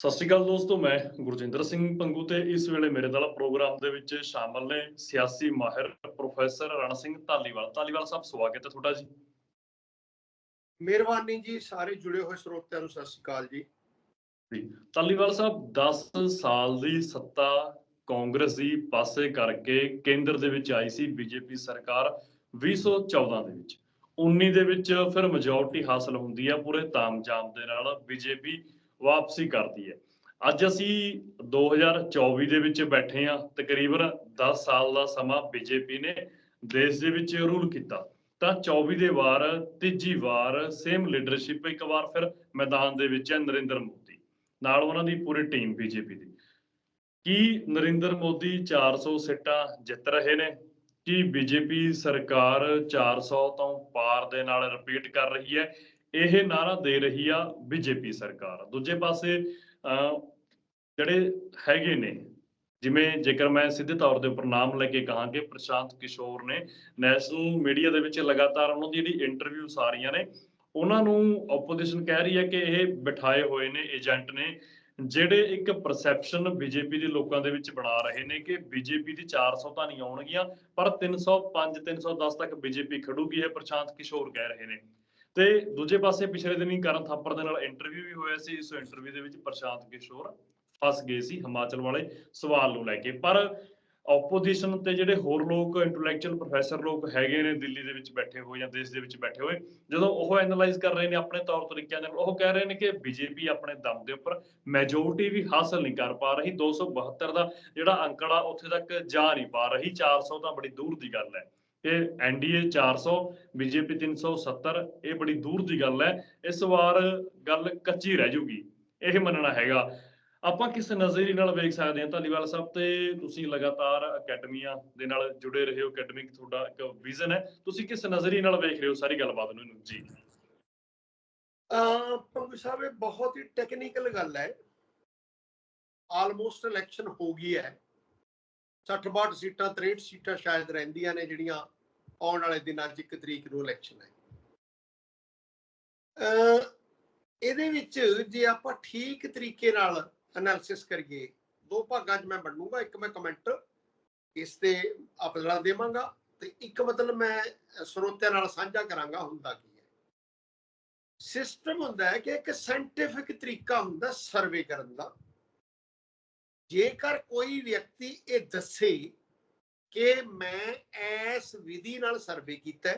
ਸਤਿ ਸ਼੍ਰੀ ਅਕਾਲ ਦੋਸਤੋ ਮੈਂ ਗੁਰਜਿੰਦਰ ਸਿੰਘ ਪੰਗੂ ਤੇ ਇਸ ਵੇਲੇ ਮੇਰੇ ਨਾਲ ਪ੍ਰੋਗਰਾਮ ਦੇ ਵਿੱਚ ਸ਼ਾਮਲ ਨੇ ਸਿਆਸੀ ਮਾਹਿਰ ਪ੍ਰੋਫੈਸਰ ਰਣ ਸਿੰਘ ਧਾਲੀਵਾਲ। ਧਾਲੀਵਾਲ ਸਾਹਿਬ ਸਵਾਗਤ ਹੈ ਤੁਹਾਡਾ ਜੀ। ਮਿਹਰਬਾਨੀ ਜੀ ਸਾਰੇ ਜੁੜੇ ਹੋਏ ਸਰੋਤਿਆਂ ਨੂੰ ਸਤਿ ਸ਼੍ਰੀ ਅਕਾਲ ਜੀ। ਜੀ ਧਾਲੀਵਾਲ ਸਾਹਿਬ 10 ਸਾਲ ਦੀ ਸੱਤਾ ਕਾਂਗਰਸ ਦੀ ਪਾਸੇ ਕਰਕੇ ਕੇਂਦਰ ਦੇ ਵਿੱਚ ਆਈ ਸੀ ਬੀਜੇਪੀ ਸਰਕਾਰ 2014 ਦੇ ਵਿੱਚ। 19 ਦੇ ਵਿੱਚ ਫਿਰ ਮੈਜੋਰਟੀ ਹਾਸਲ ਹੁੰਦੀ ਹੈ ਪੂਰੇ ਤਾਮਝਾਮ ਦੇ ਨਾਲ ਬੀਜੇਪੀ ਵਾਪਸੀ ਕਰਦੀ ਹੈ। ਅੱਜ ਅਸੀਂ 2024 ਦੇ ਵਿੱਚ ਬੈਠੇ ਹਾਂ। ਤਕਰੀਬਨ 10 ਸਾਲ ਦਾ ਸਮਾਂ ਬੀਜੇਪੀ ਨੇ ਦੇਸ਼ ਦੇ ਵਿੱਚ ਰੂਲ ਕੀਤਾ। ਤਾਂ 24 ਦੇ ਵਾਰ, ਤੀਜੀ ਵਾਰ ਸੇਮ ਲੀਡਰਸ਼ਿਪ ਇੱਕ ਵਾਰ ਫਿਰ ਮੈਦਾਨ ਦੇ ਵਿੱਚ ਹੈ ਨਰਿੰਦਰ ਮੋਦੀ। ਨਾਲ ਉਹਨਾਂ ਦੀ ਪੂਰੀ ਟੀਮ ਬੀਜੇਪੀ ਦੀ। ਕੀ ਨਰਿੰਦਰ ਮੋਦੀ 400 ਸੀਟਾਂ ਜਿੱਤ ਰਹੇ ਨੇ? ਕੀ ਬੀਜੇਪੀ ਸਰਕਾਰ 400 ਤੋਂ ਪਾਰ ਦੇ ਨਾਲ ਰਿਪੀਟ ਕਰ ਰਹੀ ਹੈ? ਇਹ ਨਾਰਾ ਦੇ ਰਹੀ ਆ ਬੀਜੇਪੀ ਸਰਕਾਰ। ਦੂਜੇ ਪਾਸੇ ਅਹ, ਜਿਹੜੇ ਹੈਗੇ ਨੇ ਜਿਵੇਂ ਜੇਕਰ ਮੈਂ ਸਿੱਧੇ ਤੌਰ ਦੇ ਉੱਪਰ ਨਾਮ ਲੈ ਕੇ ਕਹਾਂ ਕਿ ਪ੍ਰਸ਼ਾਂਤ ਕਿਸ਼ੋਰ ਨੇ ਨੈਸ਼ਨਲ ਮੀਡੀਆ ਦੇ ਵਿੱਚ ਲਗਾਤਾਰ ਉਹਨਾਂ ਦੀ ਜਿਹੜੀ ਇੰਟਰਵਿਊਸ ਆ ਨੇ ਉਹਨਾਂ ਨੂੰ ਆਪੋਜੀਸ਼ਨ ਕਹਿ ਰਹੀ ਹੈ ਕਿ ਇਹ ਬਿਠਾਏ ਹੋਏ ਨੇ ਏਜੰਟ ਨੇ ਜਿਹੜੇ ਇੱਕ ਪਰਸੈਪਸ਼ਨ ਬੀਜੇਪੀ ਦੇ ਲੋਕਾਂ ਦੇ ਵਿੱਚ ਬਣਾ ਰਹੇ ਨੇ ਕਿ ਬੀਜੇਪੀ ਦੀ 400 ਤਾਂ ਨਹੀਂ ਆਉਣਗੀਆਂ ਪਰ 305 310 ਤੱਕ ਬੀਜੇਪੀ ਖੜੂਗੀ ਇਹ ਪ੍ਰਸ਼ਾਂਤ ਕਿਸ਼ੋਰ ਕਹਿ ਰਹੇ ਨੇ। ਤੇ ਦੂਜੇ ਪਾਸੇ ਪਿਛਲੇ ਦਿਨੀ ਕਰਨ ਥਾਪਰ ਦੇ ਨਾਲ ਇੰਟਰਵਿਊ ਵੀ ਹੋਇਆ ਸੀ, ਇਸ ਇੰਟਰਵਿਊ ਦੇ ਵਿੱਚ ਪ੍ਰਸ਼ਾਂਤ ਕਿਸ਼ੋਰ ਫਸ ਗਏ ਸੀ ਹਿਮਾਚਲ ਵਾਲੇ ਸਵਾਲ ਨੂੰ ਲੈ ਕੇ। ਪਰ ਆਪੋਜੀਸ਼ਨ ਤੇ ਜਿਹੜੇ ਹੋਰ ਲੋਕ ਇੰਟੈਲੈਕਚੁਅਲ ਪ੍ਰੋਫੈਸਰ ਲੋਕ ਹੈਗੇ ਨੇ, ਦਿੱਲੀ ਦੇ ਵਿੱਚ ਬੈਠੇ ਹੋਏ ਜਾਂ ਦੇਸ਼ ਦੇ ਵਿੱਚ ਬੈਠੇ ਹੋਏ, ਜਦੋਂ ਉਹ ਐਨਾਲਾਈਜ਼ ਕਰ ਰਹੇ ਨੇ ਆਪਣੇ ਤੌਰ ਤਰੀਕਿਆਂ ਦੇ ਨਾਲ, ਉਹ ਕਹਿ ਰਹੇ ਨੇ ਕਿ ਬੀਜੇਪੀ ਆਪਣੇ ਦਮ ਦੇ ਉੱਪਰ ਮੈਜੋਰਟੀ ਵੀ ਹਾਸਲ ਨਹੀਂ ਕਰ ਪਾ ਰਹੀ 272 ਦਾ ਜਿਹੜਾ ਅੰਕੜਾ ਉੱਥੇ ਤੱਕ ਜਾ ਨਹੀਂ ਪਾ ਰਹੀ 400 ਤਾਂ ਬੜੀ ਦੂਰ ਦੀ ਗੱਲ ਹੈ। ਇਹ ਐਨਡੀਏ 400 ਬੀਜੇਪੀ 370 ਇਹ ਬੜੀ ਦੂਰ ਦੀ ਗੱਲ ਹੈ। ਇਸ ਵਾਰ ਗੱਲ ਕੱਚੀ ਰਹਿ ਜੂਗੀ, ਇਹ ਮੰਨਣਾ ਹੈਗਾ। ਆਪਾਂ ਕਿਸ ਨਜ਼ਰੀਏ ਨਾਲ ਵੇਖ ਸਕਦੇ ਹਾਂ ਧਾਲੀਵਾਲ ਸਾਹਿਬ ਤੇ ਤੁਸੀਂ ਲਗਾਤਾਰ ਅਕੈਡਮੀਆਂ ਦੇ ਨਾਲ ਜੁੜੇ ਰਹੇ ਹੋ ਅਕੈਡਮਿਕ ਤੁਹਾਡਾ ਇੱਕ ਵਿਜ਼ਨ ਹੈ। ਤੁਸੀਂ ਕਿਸ ਨਜ਼ਰੀਏ ਨਾਲ ਵੇਖ ਰਹੇ ਹੋ ਸਾਰੀ ਗੱਲਬਾਤ ਨੂੰ ਜੀ। ਅਹ ਪੰਗੂ ਸਾਹਿਬ, ਇਹ ਬਹੁਤ ਹੀ ਟੈਕਨੀਕਲ ਗੱਲ ਹੈ। ਆਲਮੋਸਟ ਇਲੈਕਸ਼ਨ ਹੋ ਗਈ ਹੈ। 60 62 ਸੀਟਾਂ 63 ਸੀਟਾਂ ਸ਼ਾਇਦ ਰਹਿੰਦੀਆਂ ਨੇ ਜਿਹੜੀਆਂ ਆਉਣ ਵਾਲੇ ਦਿਨਾਂ 'ਚ ਇੱਕ ਤਰੀਕ ਨੂੰ ਇਲੈਕਸ਼ਨ ਹੈ। ਇਹਦੇ ਵਿੱਚ ਜੇ ਆਪਾਂ ਠੀਕ ਤਰੀਕੇ ਨਾਲ ਐਨਾਲਿਸਿਸ ਕਰੀਏ, ਦੋ ਭਾਗਾਂ 'ਚ ਮੈਂ ਵੰਡੂਗਾ ਇੱਕ ਮੈਂ ਕਮੈਂਟ ਇਸ ਤੇ ਆਪਣਾ ਦੇਵਾਂਗਾ ਤੇ ਇੱਕ ਮਤਲਬ ਮੈਂ ਸਰੋਤਿਆਂ ਨਾਲ ਸਾਂਝਾ ਕਰਾਂਗਾ ਹੁੰਦਾ ਕੀ ਹੈ। ਸਿਸਟਮ ਹੁੰਦਾ ਹੈ ਕਿ ਇੱਕ ਸਾਇੰਟਿਫਿਕ ਤਰੀਕਾ ਹੁੰਦਾ ਸਰਵੇ ਕਰਨ ਦਾ। ਜੇਕਰ ਕੋਈ ਵਿਅਕਤੀ ਇਹ ਦੱਸੇ ਕਿ ਮੈਂ ਇਸ ਵਿਧੀ ਨਾਲ ਸਰਵੇ ਕੀਤਾ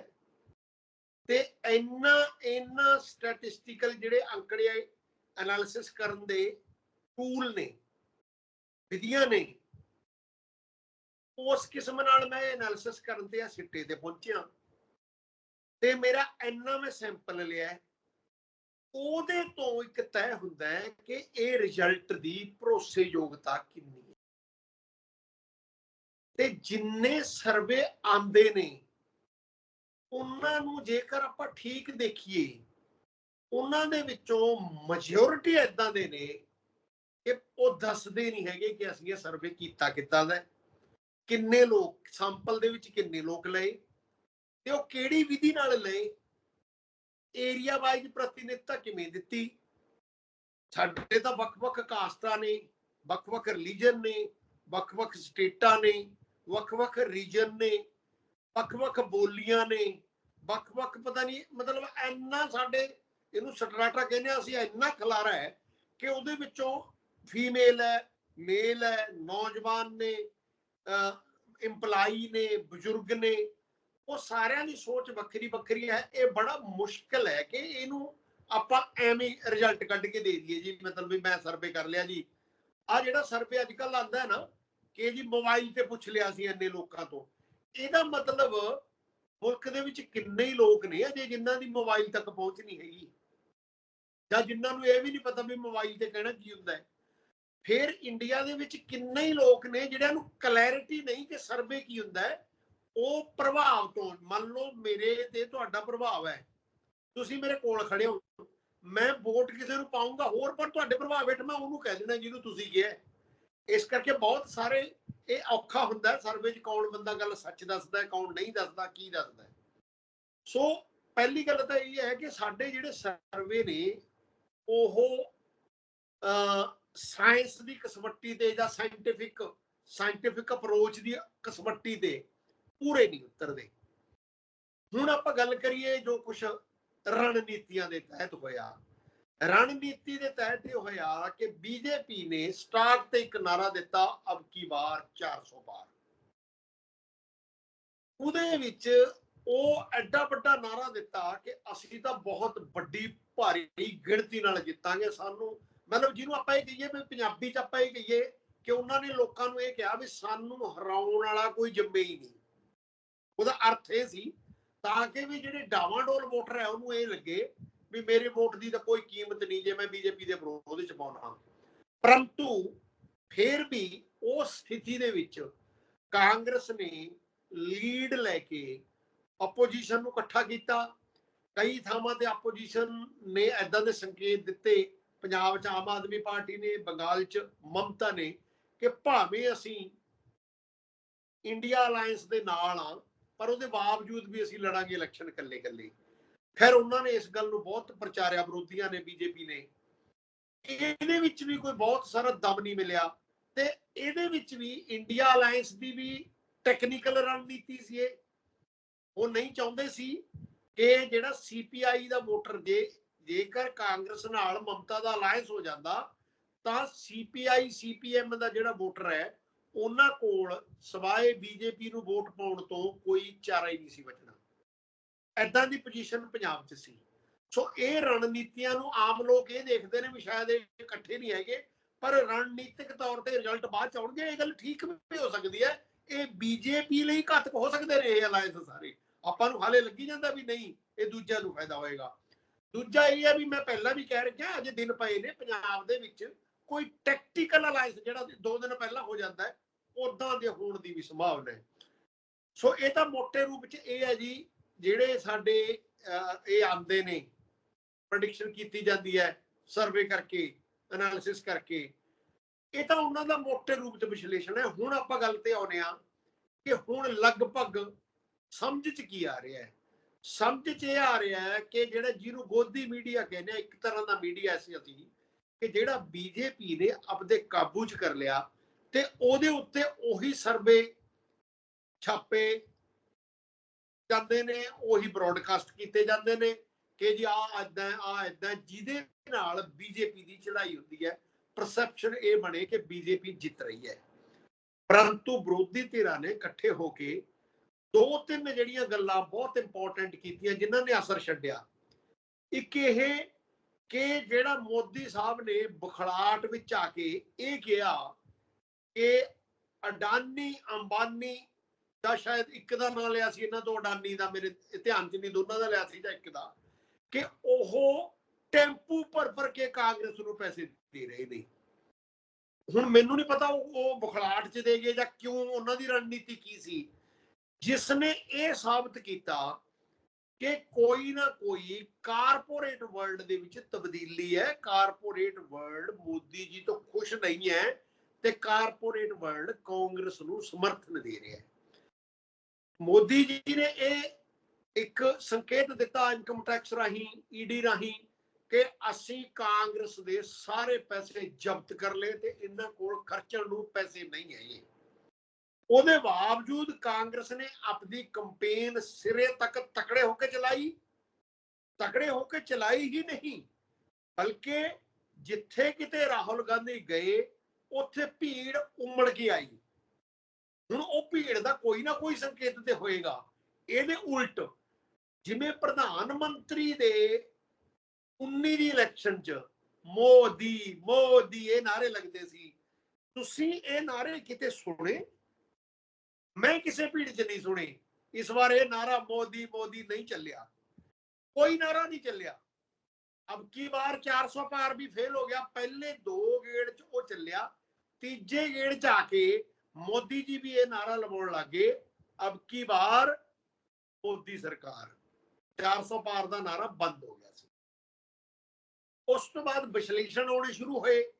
ਤੇ ਇੰਨਾ ਇੰਨਾ ਸਟੈਟਿਸਟੀਕਲ ਜਿਹੜੇ ਅੰਕੜੇ ਐਨਾਲਿਸਿਸ ਕਰਨ ਦੇ ਟੂਲ ਨੇ, ਵਿਧੀਆਂ ਨੇ, ਉਸ ਕਿਸਮ ਨਾਲ ਮੈਂ ਐਨਾਲਿਸਿਸ ਕਰਨ ਤੇ ਆ ਸਿੱਟੇ ਤੇ ਪਹੁੰਚਿਆ। ਤੇ ਮੇਰਾ ਇੰਨਾ ਮੈਂ ਸੈਂਪਲ ਲਿਆ ਉਹਦੇ ਤੋਂ ਇੱਕ ਤੈਅ ਹੁੰਦਾ ਹੈ ਕਿ ਇਹ ਰਿਜ਼ਲਟ ਦੀ ਭਰੋਸੇਯੋਗਤਾ ਕਿੰਨੀ ਹੈ। ਤੇ ਜਿੰਨੇ ਸਰਵੇ ਆਉਂਦੇ ਨੇ, ਉਹਨਾਂ ਨੂੰ ਜੇਕਰ ਆਪਾਂ ਠੀਕ ਦੇਖੀਏ, ਉਹਨਾਂ ਦੇ ਵਿੱਚੋਂ ਮੈਜੋਰਿਟੀ ਇਦਾਂ ਦੇ ਨੇ ਕਿ ਉਹ ਦੱਸਦੇ ਨਹੀਂ ਹੈਗੇ ਕਿ ਅਸੀਂ ਇਹ ਸਰਵੇ ਕੀਤਾ ਕਿੱਦਾਂ ਦਾ ਕਿੰਨੇ ਲੋਕ ਸੈਂਪਲ ਦੇ ਵਿੱਚ ਕਿੰਨੇ ਲੋਕ ਲਏ, ਤੇ ਉਹ ਕਿਹੜੀ ਵਿਧੀ ਨਾਲ ਲਏ ਏਰੀਆ ਵਾਈਜ਼ ਪ੍ਰਤੀਨਿਧਤਾ ਕਿਵੇਂ ਦਿੱਤੀ? ਸਾਡੇ ਤਾਂ ਵੱਖ-ਵੱਖ ਕਾਸਟਾਂ ਨੇ, ਵੱਖ-ਵੱਖ ਰਿਲੀਜਨ ਨੇ, ਵੱਖ-ਵੱਖ ਸਟੇਟਾਂ ਨੇ, ਵੱਖ-ਵੱਖ ਰੀਜਨ ਨੇ, ਵੱਖ-ਵੱਖ ਬੋਲੀਆਂ ਨੇ, ਵੱਖ-ਵੱਖ ਪਤਾ ਨਹੀਂ, ਮਤਲਬ ਇੰਨਾ ਸਾਡੇ ਇਹਨੂੰ ਸਟਰਾਟਾ ਕਹਿੰਦੇ ਆ, ਅਸੀਂ ਇੰਨਾ ਖਲਾਰਾ ਹੈ ਕਿ ਉਹਦੇ ਵਿੱਚੋਂ ਫੀਮੇਲ ਹੈ ਮੇਲ ਹੈ, ਨੌਜਵਾਨ ਨੇ ਇੰਪਲਾਈ ਨੇ, ਬਜ਼ੁਰਗ ਨੇ ਉਹ ਸਾਰਿਆਂ ਦੀ ਸੋਚ ਵੱਖਰੀ ਵੱਖਰੀ ਹੈ। ਇਹ ਬੜਾ ਮੁਸ਼ਕਲ ਹੈ ਕਿ ਇਹਨੂੰ ਆਪਾਂ ਐਵੇਂ ਰਿਜ਼ਲਟ ਕੱਢ ਕੇ ਦੇ ਦਈਏ ਜੀ। ਮਤਲਬ ਵੀ ਮੈਂ ਸਰਵੇ ਕਰ ਲਿਆ ਜੀ। ਆ ਜਿਹੜਾ ਸਰਵੇ ਅੱਜ ਕੱਲ ਆਂਦਾ ਹੈ ਨਾ, ਕਿ ਜੀ ਮੋਬਾਈਲ ਤੇ ਪੁੱਛ ਲਿਆ ਸੀ ਇੰਨੇ ਲੋਕਾਂ ਤੋਂ। ਇਹਦਾ ਮਤਲਬ ਮੁਲਕ ਦੇ ਵਿੱਚ ਕਿੰਨੇ ਹੀ ਲੋਕ ਨੇ ਅਜੇ ਜਿਨ੍ਹਾਂ ਦੀ ਮੋਬਾਈਲ ਤੱਕ ਪਹੁੰਚ ਨਹੀਂ ਹੈਗੀ। ਜਾਂ ਜਿਨ੍ਹਾਂ ਨੂੰ ਇਹ ਵੀ ਨਹੀਂ ਪਤਾ ਵੀ ਮੋਬਾਈਲ ਤੇ ਕਹਿਣਾ ਕੀ ਹੁੰਦਾ ਹੈ। ਫਿਰ ਇੰਡੀਆ ਦੇ ਵਿੱਚ ਕਿੰਨੇ ਹੀ ਲੋਕ ਨੇ ਜਿਹੜਿਆਂ ਨੂੰ ਕਲੈਰਿਟੀ ਨਹੀਂ ਕਿ ਸਰਵੇ ਕੀ ਹੁੰਦਾ ਹੈ। ਉਹ ਪ੍ਰਭਾਵ ਤੋਂ, ਮੰਨ ਲਓ ਮੇਰੇ ਤੇ ਤੁਹਾਡਾ ਪ੍ਰਭਾਵ ਹੈ, ਤੁਸੀਂ ਮੇਰੇ ਕੋਲ ਖੜੇ ਹੋ, ਮੈਂ ਵੋਟ ਕਿਸੇ ਨੂੰ ਪਾਉਂਗਾ ਹੋਰ ਪਰ ਤੁਹਾਡੇ ਪ੍ਰਭਾਵ ਹੇਠ ਮੈਂ ਉਹਨੂੰ ਕਹਿ ਦੇਣਾ ਜਿਹਨੂੰ ਤੁਸੀਂ ਕਿਹਾ ਇਸ ਕਰਕੇ ਬਹੁਤ ਸਾਰੇ, ਇਹ ਔਖਾ ਹੁੰਦਾ ਸਰਵੇ 'ਚ ਕੌਣ ਬੰਦਾ ਗੱਲ ਸੱਚ ਦੱਸਦਾ ਕੌਣ ਨਹੀਂ ਦੱਸਦਾ, ਕੀ ਦੱਸਦਾ ਸੋ ਪਹਿਲੀ ਗੱਲ ਤਾਂ ਇਹ ਹੈ ਕਿ ਸਾਡੇ ਜਿਹੜੇ ਸਰਵੇ ਨੇ, ਉਹ ਅ ਸਾਇੰਸ ਦੀ ਕਸਵੱਟੀ ਤੇ ਜਾਂ ਸਾਇੰਟੀਫਿਕ ਸਾਇੰਟੀਫਿਕ ਅਪਰੋਚ ਦੀ ਕਸਵੱਟੀ ਤੇ ਪੂਰੇ ਨਹੀਂ ਉਤਰਦੇ। ਹੁਣ ਆਪਾਂ ਗੱਲ ਕਰੀਏ ਜੋ ਕੁਝ ਰਣਨੀਤੀਆਂ ਦੇ ਤਹਿਤ ਹੋਇਆ। ਰਣਨੀਤੀ ਦੇ ਤਹਿਤ ਇਹ ਹੋਇਆ ਕਿ ਬੀਜੇਪੀ ਨੇ ਸਟਾਰਟ ਤੇ ਇੱਕ ਨਾਰਾ ਦਿੱਤਾ, ਅਬ ਕੀ ਵਾਰ 400 ਬਾਰ। ਉਹਦੇ ਵਿੱਚ ਉਹ ਐਡਾ ਵੱਡਾ ਨਾਰਾ ਦਿੱਤਾ ਕਿ ਅਸੀਂ ਤਾਂ ਬਹੁਤ ਵੱਡੀ, ਭਾਰੀ ਗਿਣਤੀ ਨਾਲ ਜਿੱਤਾਂਗੇ ਸਾਨੂੰ। ਮਤਲਬ ਜਿਹਨੂੰ ਆਪਾਂ ਇਹ ਕਹੀਏ ਵੀ ਪੰਜਾਬੀ ਚ ਆਪਾਂ ਇਹ ਕਹੀਏ ਕਿ ਉਹਨਾਂ ਨੇ ਲੋਕਾਂ ਨੂੰ ਇਹ ਕਿਹਾ ਵੀ ਸਾਨੂੰ ਹਰਾਉਣ ਵਾਲਾ ਕੋਈ ਜੰਮੇ ਹੀ ਨਹੀਂ। ਉਹਦਾ ਅਰਥ ਇਹ ਸੀ, ਤਾਂ ਕਿ ਵੀ ਜਿਹੜੇ ਡਾਵਾਂਡੋਲ ਵੋਟਰ ਹੈ, ਉਹਨੂੰ ਇਹ ਲੱਗੇ ਵੀ ਮੇਰੇ ਵੋਟ ਦੀ ਤਾਂ ਕੋਈ ਕੀਮਤ ਨਹੀਂ ਜੇ ਮੈਂ ਬੀਜੇਪੀ ਦੇ ਵਿਰੋਧ ਚ ਪਾਉਣਾ। ਪਰੰਤੂ ਫਿਰ ਵੀ ਉਸ ਸਥਿਤੀ ਦੇ ਵਿੱਚ ਕਾਂਗਰਸ ਨੇ ਲੀਡ ਲੈ ਕੇ ਆਪੋਜੀਸ਼ਨ ਨੂੰ ਇਕੱਠਾ ਕੀਤਾ। ਕਈ ਥਾਵਾਂ ਤੇ ਆਪੋਜੀਸ਼ਨ ਨੇ ਐਦਾਂ ਦੇ ਸੰਕੇਤ ਦਿੱਤੇ। ਪੰਜਾਬ 'ਚ ਆਮ ਆਦਮੀ ਪਾਰਟੀ ਨੇ, ਬੰਗਾਲ 'ਚ ਮਮਤਾ ਨੇ ਕਿ ਭਾਵੇਂ ਅਸੀਂ ਇੰਡੀਆ ਅਲਾਈਅੰਸ ਦੇ ਨਾਲ ਆ ਪਰ ਉਹਦੇ ਬਾਵਜੂਦ ਵੀ ਅਸੀਂ ਲੜਾਂਗੇ ਇਲੈਕਸ਼ਨ ਇਕੱਲੇ ਇਕੱਲੇ। ਫਿਰ ਉਹਨਾਂ ਨੇ ਇਸ ਗੱਲ ਨੂੰ ਬਹੁਤ ਪ੍ਰਚਾਰਿਆ ਵਿਰੋਧੀਆਂ ਨੇ, ਬੀਜੇਪੀ ਨੇ। ਇਹਦੇ ਵਿੱਚ ਵੀ ਕੋਈ ਬਹੁਤ ਸਾਰਾ ਦਮ ਨਹੀਂ ਮਿਲਿਆ ਤੇ ਇਹਦੇ ਵਿੱਚ ਵੀ ਇੰਡੀਆ ਅਲਾਈਅੰਸ ਦੀ ਵੀ ਟੈਕਨੀਕਲ ਰਣਨੀਤੀ ਸੀ ਇਹ। ਉਹ ਨਹੀਂ ਚਾਹੁੰਦੇ ਸੀ ਕਿ ਜਿਹੜਾ ਸੀਪੀਆਈ ਦਾ ਵੋਟਰ ਜੇ, ਜੇਕਰ ਕਾਂਗਰਸ ਨਾਲ ਮਮਤਾ ਦਾ ਅਲਾਈਅੰਸ ਹੋ ਜਾਂਦਾ, ਤਾਂ ਸੀਪੀਆਈ ਸੀਪੀਐਮ ਦਾ ਜਿਹੜਾ ਵੋਟਰ ਹੈ ਉਹਨਾਂ ਕੋਲ ਸਵਾਏ ਬੀਜੇਪੀ ਨੂੰ ਵੋਟ ਪਾਉਣ ਤੋਂ ਕੋਈ ਚਾਰਾ ਹੀ ਨਹੀਂ ਸੀ ਬਚਣਾ। ਐਦਾਂ ਦੀ ਪੋਜੀਸ਼ਨ ਪੰਜਾਬ 'ਚ ਸੀ। ਸੋ ਇਹ ਰਣਨੀਤੀਆਂ ਨੂੰ ਆਮ ਲੋਕ ਇਹ ਦੇਖਦੇ ਨੇ ਵੀ ਸ਼ਾਇਦ ਇਹ ਇਕੱਠੇ ਨਹੀਂ ਹੈਗੇ, ਪਰ ਰਣਨੀਤਿਕ ਤੌਰ ਤੇ ਰਿਜ਼ਲਟ ਬਾਅਦ ਚ ਆਉਣਗੇ, ਇਹ ਗੱਲ ਠੀਕ ਵੀ ਹੋ ਸਕਦੀ ਹੈ। ਇਹ ਬੀਜੇਪੀ ਲਈ ਘਾਤਕ ਹੋ ਸਕਦੇ ਨੇ ਇਹ ਅਲਾਈਅੰਸ ਸਾਰੇ। ਆਪਾਂ ਨੂੰ ਹਾਲੇ ਲੱਗੀ ਜਾਂਦਾ ਵੀ ਨਹੀਂ, ਇਹ ਦੂਜਿਆਂ ਨੂੰ ਫਾਇਦਾ ਹੋਏਗਾ। ਦੂਜਾ ਇਹ ਹੈ ਵੀ ਮੈਂ ਪਹਿਲਾਂ ਵੀ ਕਹਿ ਰਿਹਾ, ਅਜੇ ਦਿਨ ਪਏ ਨੇ ਪੰਜਾਬ ਦੇ ਵਿੱਚ। ਕੋਈ ਟੈਕਟੀਕਲ ਅਲਾਈਅੰਸ ਜਿਹੜਾ ਦੋ ਦਿਨ ਪਹਿਲਾਂ ਹੋ ਜਾਂਦਾ ਹੈ ਉਦਾਂ ਦੇ ਹੋਣ ਦੀ ਵੀ ਸੰਭਾਵਨਾ ਹੈ। ਸੋ ਇਹ ਤਾਂ ਮੋٹے ਰੂਪ 'ਚ ਇਹ ਹੈ ਜੀ, ਜਿਹੜੇ ਸਾਡੇ ਇਹ ਆਉਂਦੇ ਨੇ ਪ੍ਰੈਡਿਕਸ਼ਨ ਕੀਤੀ ਜਾਂਦੀ ਹੈ ਸਰਵੇ ਕਰਕੇ ਐਨਾਲਿਸਿਸ ਕਰਕੇ, ਇਹ ਤਾਂ ਉਹਨਾਂ ਦਾ ਮੋਟੇ ਰੂਪ 'ਚ ਵਿਸ਼ਲੇਸ਼ਣ ਹੈ। ਹੁਣ ਆਪਾਂ ਗੱਲ ਤੇ ਆਉਨੇ ਆ ਕਿ ਹੁਣ ਲਗਭਗ ਸਮਝ 'ਚ ਕੀ ਆ ਰਿਹਾ ਹੈ? ਸਮਝ 'ਚ ਇਹ ਆ ਰਿਹਾ ਹੈ ਕਿ ਜਿਹੜਾ ਜਿਹਨੂੰ ਗੋਦੀ ਮੀਡੀਆ ਕਹਿੰਦੇ ਇੱਕ ਤਰ੍ਹਾਂ ਦਾ ਮੀਡੀਆ ਸੀ ਅਸੀਂ। ਕਿ ਜਿਹੜਾ ਬੀਜੇਪੀ ਨੇ ਆਪਦੇ ਕਾਬੂ ਚ ਕਰ ਲਿਆ ਤੇ ਉਹਦੇ ਉੱਤੇ ਉਹੀ ਸਰਵੇ ਛਾਪੇ ਜਾਂਦੇ ਨੇ, ਉਹੀ ਬ੍ਰੌਡਕਾਸਟ ਕੀਤੇ ਜਾਂਦੇ ਨੇ ਕਿ ਜੀ ਆ ਏਦਾਂ ਆ ਏਦਾਂ ਜਿਹਦੇ ਨਾਲ ਬੀਜੇਪੀ ਦੀ ਚੜਾਈ ਹੁੰਦੀ ਹੈ ਪਰਸੈਪਸ਼ਨ ਇਹ ਬਣੇ ਕਿ ਬੀਜੇਪੀ ਜਿੱਤ ਰਹੀ ਹੈ। ਪਰੰਤੂ ਵਿਰੋਧੀ ਧਿਰਾਂ ਨੇ ਇਕੱਠੇ ਹੋ ਕੇ ਦੋ ਤਿੰਨ ਜਿਹੜੀਆਂ ਗੱਲਾਂ ਬਹੁਤ ਇੰਪੋਰਟੈਂਟ ਕੀਤੀਆਂ, ਜਿਨ੍ਹਾਂ ਨੇ ਅਸਰ ਛੱਡਿਆ। ਇੱਕ ਇਹ ਕਿ ਜਿਹੜਾ ਮੋਦੀ ਸਾਹਿਬ ਨੇ ਬਖਲਾਟ ਵਿੱਚ ਆ ਕੇ ਇਹ ਕਿਹਾ ਕਿ ਅਡਾਨੀ ਅੰਬਾਨੀ ਦਾ ਸ਼ਾਇਦ ਇੱਕ ਦਾ ਨਾਂ ਲਿਆ ਸੀ, ਇਹਨਾਂ ਤੋਂ ਅਡਾਨੀ ਦਾ ਮੇਰੇ ਧਿਆਨ 'ਚ ਨਹੀਂ, ਦੋਨਾਂ ਦਾ ਲਿਆ ਸੀ ਜਾਂ ਇੱਕ ਦਾ, ਕਿ ਉਹ ਟੈਂਪੂ ਭਰ ਭਰ ਕੇ ਕਾਂਗਰਸ ਨੂੰ ਪੈਸੇ ਦੇ ਰਹੇ ਨੇ। ਹੁਣ ਮੈਨੂੰ ਨਹੀਂ ਪਤਾ ਉਹ ਉਹ ਬਖਲਾਟ 'ਚ ਦੇ ਗਏ ਜਾਂ ਕਿਉਂ, ਉਹਨਾਂ ਦੀ ਰਣਨੀਤੀ ਕੀ ਸੀ। ਜਿਸ ਨੇ ਇਹ ਸਾਬਤ ਕੀਤਾ ਕਿ ਕੋਈ ਨਾ ਕੋਈ ਕਾਰਪੋਰੇਟ ਵਰਲਡ ਦੇ ਵਿੱਚ ਤਬਦੀਲੀ ਹੈ। ਕਾਰਪੋਰੇਟ ਵਰਲਡ ਮੋਦੀ ਜੀ ਤੋਂ ਖੁਸ਼ ਨਹੀਂ ਹੈ ਤੇ ਕਾਰਪੋਰੇਟ ਵਰਲਡ ਕਾਂਗਰਸ ਨੂੰ ਸਮਰਥਨ ਦੇ ਰਿਹਾ ਹੈ। ਮੋਦੀ ਜੀ ਨੇ ਇਹ ਇੱਕ ਸੰਕੇਤ ਦਿੱਤਾ ਇਨਕਮ ਟੈਕਸ ਰਾਹੀਂ ਈਡੀ ਰਾਹੀਂ ਕਿ ਅਸੀਂ ਕਾਂਗਰਸ ਦੇ ਸਾਰੇ ਪੈਸੇ ਜ਼ਬਤ ਕਰ ਲਏ ਤੇ ਇਹਨਾਂ ਕੋਲ ਖਰਚਣ ਨੂੰ ਪੈਸੇ ਨਹੀਂ ਹੈਗੇ। ਉਹਦੇ ਬਾਵਜੂਦ ਕਾਂਗਰਸ ਨੇ ਆਪਣੀ ਕੰਪੇਨ ਸਿਰੇ ਤੱਕ ਤਕੜੇ ਹੋ ਕੇ ਚਲਾਈ। ਤਕੜੇ ਹੋ ਕੇ ਚਲਾਈ ਹੀ ਨਹੀਂ, ਬਲਕਿ ਜਿੱਥੇ ਕਿਤੇ ਰਾਹੁਲ ਗਾਂਧੀ ਗਏ, ਉੱਥੇ ਭੀੜ ਉਮੜ ਕੇ ਆਈ। ਹੁਣ ਉਹ ਭੀੜ ਦਾ ਕੋਈ ਨਾ ਕੋਈ ਸੰਕੇਤ ਤੇ ਹੋਏਗਾ। ਇਹਦੇ ਉਲਟ ਜਿਵੇਂ ਪ੍ਰਧਾਨ ਮੰਤਰੀ ਦੇ 19 ਦੀ ਇਲੈਕਸ਼ਨ 'ਚ ਮੋਦੀ ਮੋਦੀ, ਇਹ ਨਾਰੇ ਲੱਗਦੇ ਸੀ। ਤੁਸੀਂ ਇਹ ਨਾਰੇ ਕਿਤੇ ਸੁਣੇ? ਮੈਂ ਕਿਸੇ ਭੀੜ 'ਚ ਨਹੀਂ ਸੁਣੀ। ਇਸ ਵਾਰ ਇਹ ਨਾਰਾ ਮੋਦੀ ਮੋਦੀ ਨਹੀਂ ਚੱਲਿਆ। ਕੋਈ ਨਾਰਾ ਨਹੀਂ ਚੱਲਿਆ। ਅਬ ਕੀ ਵਾਰ 400 ਪਾਰ ਵੀ ਫੇਲ ਹੋ ਗਿਆ। ਪਹਿਲੇ ਦੋ ਗੇੜ 'ਚ ਉਹ ਚੱਲਿਆ। ਤੀਜੇ ਗੇੜ 'ਚ ਆ ਕੇ ਮੋਦੀ ਜੀ ਵੀ ਇਹ ਨਾਰਾ ਲਵਾਉਣ ਲੱਗੇ। ਅਬ ਕੀ ਵਾਰ ਮੋਦੀ ਸਰਕਾਰ। 400 ਪਾਰ ਦਾ ਨਾਰਾ ਬੰਦ ਹੋ ਗਿਆ ਸੀ। ਉਸ ਤੋਂ ਬਾਅਦ ਵਿਸ਼ਲੇਸ਼ਣ ਹੋਣੇ ਸ਼ੁਰੂ ਹੋਏ।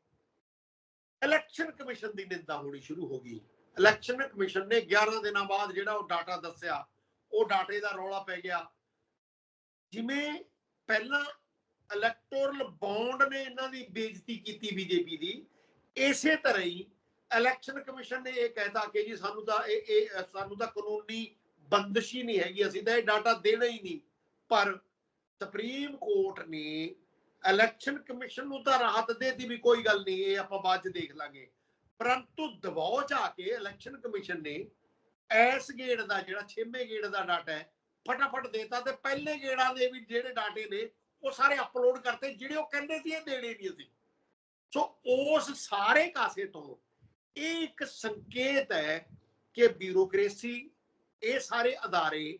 ਇਲੈਕਸ਼ਨ ਕਮਿਸ਼ਨ ਦੀ ਨਿੰਦਾ ਹੋਣੀ ਸ਼ੁਰੂ ਹੋ ਗਈ। ਇਲੈਕਸ਼ਨ ਕਮਿਸ਼ਨ ਨੇ 11 ਦਿਨਾਂ ਬਾਅਦ ਜਿਹੜਾ ਉਹ ਡਾਟਾ ਦੱਸਿਆ, ਉਹ ਡਾਟੇ ਦਾ ਰੌਲਾ ਪੈ ਗਿਆ। ਜਿਵੇਂ ਪਹਿਲਾਂ ਇਲੈਕਟੋਰਲ ਬੌਂਡ ਨੇ ਇਹਨਾਂ ਦੀ ਬੇਇੱਜ਼ਤੀ ਕੀਤੀ ਬੀਜੇਪੀ ਦੀ, ਇਸੇ ਤਰ੍ਹਾਂ ਹੀ ਇਲੈਕਸ਼ਨ ਕਮਿਸ਼ਨ ਨੇ ਇਹ ਕਹਿਤਾ ਕਿ ਜੀ ਸਾਨੂੰ ਤਾਂ ਇਹ ਇਹ ਸਾਨੂੰ ਤਾਂ ਕਾਨੂੰਨੀ ਬੰਦਸ਼ ਹੀ ਨਹੀਂ ਹੈਗੀ, ਅਸੀਂ ਤਾਂ ਇਹ ਡਾਟਾ ਦੇਣਾ ਹੀ ਨਹੀਂ। ਪਰ ਸੁਪਰੀਮ ਕੋਰਟ ਨੇ ਇਲੈਕਸ਼ਨ ਕਮਿਸ਼ਨ ਨੂੰ ਤਾਂ ਰਾਹਤ ਦੇਤੀ ਵੀ ਕੋਈ ਗੱਲ ਨਹੀਂ, ਇਹ ਆਪਾਂ ਬਾਅਦ ਚ ਦੇਖ ਲਾਂਗੇ। ਪਰੰਤੂ ਦਬਾਅ ਚ ਆ ਕੇ ਇਲੈਕਸ਼ਨ ਕਮਿਸ਼ਨ ਨੇ ਐਸ ਗੇੜ ਦਾ ਜਿਹੜਾ ਛੇਵੇਂ ਗੇੜ ਦਾ ਡਾਟਾ ਹੈ, ਫਟਾਫਟ ਦੇਤਾ ਤੇ ਪਹਿਲੇ ਗੇੜਾਂ ਦੇ ਵੀ ਜਿਹੜੇ ਡਾਟੇ ਨੇ ਉਹ ਸਾਰੇ ਅਪਲੋਡ ਕਰਤੇ, ਜਿਹੜੇ ਉਹ ਕਹਿੰਦੇ ਸੀ ਇਹ ਦੇਣੇ ਨਹੀਂ ਅਸੀਂ ਸੋ ਉਸ ਸਾਰੇ ਕਾਸੇ ਤੋਂ ਇਹ ਇੱਕ ਸੰਕੇਤ ਹੈ ਕਿ ਬਿਊਰੋਕ੍ਰੇਸੀ ਇਹ ਸਾਰੇ ਅਦਾਰੇ